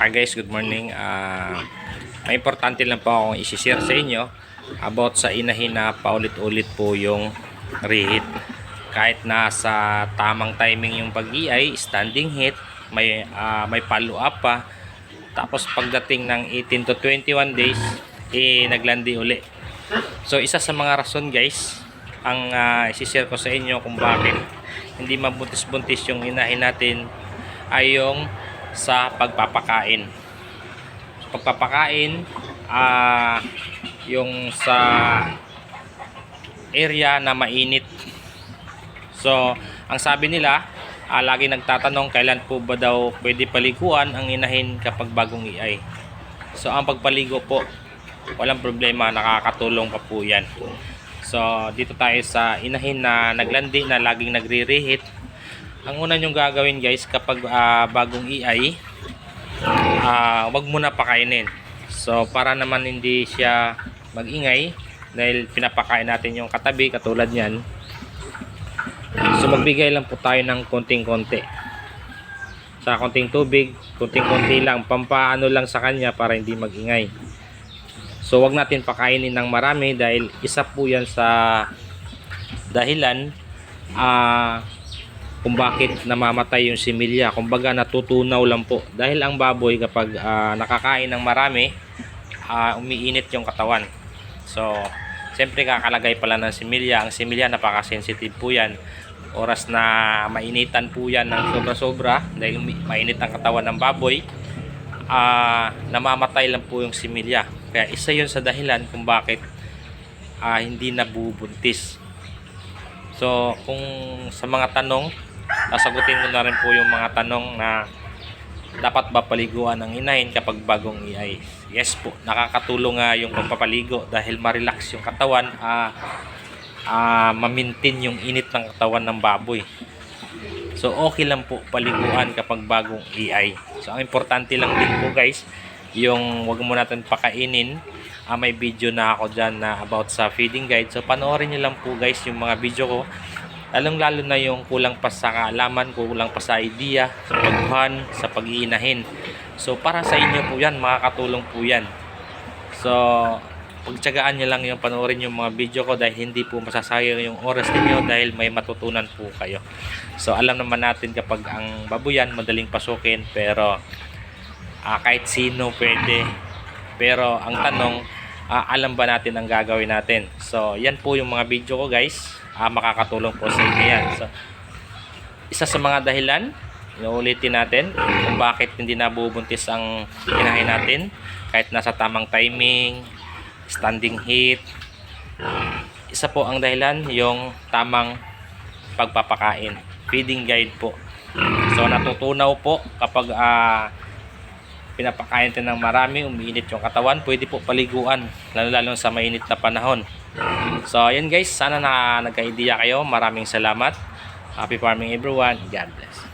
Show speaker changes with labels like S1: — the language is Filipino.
S1: Okay guys, good morning. Ah, may importante lang po akong isi-share sa inyo about sa inahin na paulit-ulit po yung reheat. Kahit nasa tamang timing yung pag-iay, standing heat, may ah, may follow up pa. Tapos pagdating ng 18 to 21 days, eh naglandi uli. So isa sa mga rason guys, ang uh, isi-share ko sa inyo kung bakit hindi mabuntis-buntis yung inahin natin ay yung sa pagpapakain. Pagpapakain, ah yung sa area na mainit. So, ang sabi nila, ah, lagi nagtatanong kailan po ba daw pwede paliguan ang inahin kapag bagong iay. So, ang pagpaligo po, walang problema, nakakatulong pa po yan. So, dito tayo sa inahin na naglandi na laging nagre-reheat. Ang una nyong gagawin guys kapag ah, bagong iay, ah, wag muna pakainin. So, para naman hindi siya magingay dahil pinapakain natin yung katabi katulad niyan. So, magbigay lang po tayo ng konting-konti. Sa konting tubig, konting-konti lang, pampaano lang sa kanya para hindi magingay. So wag natin pakainin ng marami dahil isa po 'yan sa dahilan ah kung bakit namamatay yung similya. Kumbaga natutunaw lang po. Dahil ang baboy kapag ah, nakakain ng marami, ah, umiinit yung katawan. So, siyempre kakalagay pala ng similya. Ang similya napaka-sensitive po 'yan. Oras na mainitan po 'yan ng sobra-sobra dahil mainit ang katawan ng baboy, ah namamatay lang po yung similya. Kaya isa yun sa dahilan kung bakit ah, hindi nabubuntis. So, kung sa mga tanong, sasagutin ko na rin po yung mga tanong na dapat ba paliguan ang inahin kapag bagong iay? Yes po, nakakatulong nga yung pagpapaligo dahil ma-relax yung katawan, ah ah, ma-maintain yung init ng katawan ng baboy. So okay lang po paliguan kapag bagong iay. So ang importante lang din po guys, yung wag mo natin pakainin. Ah, may video na ako dyan na about sa feeding guide. So panoorin nyo lang po guys yung mga video ko. Lalong lalo na yung kulang pa sa kaalaman, kulang pa sa idea, sa pagbuhan, sa pag-iinahin. So para sa inyo po yan, makakatulong po yan. So pagtsagaan nyo lang yung panoorin yung mga video ko dahil hindi po masasayang yung oras ninyo dahil may matutunan po kayo. So alam naman natin kapag ang babuyan madaling pasukin pero ah, kahit sino pwede. Pero ang tanong, ah, alam ba natin ang gagawin natin? So yan po yung mga video ko guys. Ah, makakatulong po sa inyo yan. So isa sa mga dahilan, inuulitin natin kung bakit hindi nabubuntis ang inahin natin kahit nasa tamang timing, standing heat. Isa po ang dahilan yung tamang pagpapakain. Feeding guide po. So natutunaw po kapag ah, pinapakain natin ng marami, umiinit yung katawan, pwede po paliguan, lalo-lalo sa mainit na panahon. So ayun guys, sana na nagka-idea kayo. Maraming salamat. Happy farming everyone. God bless.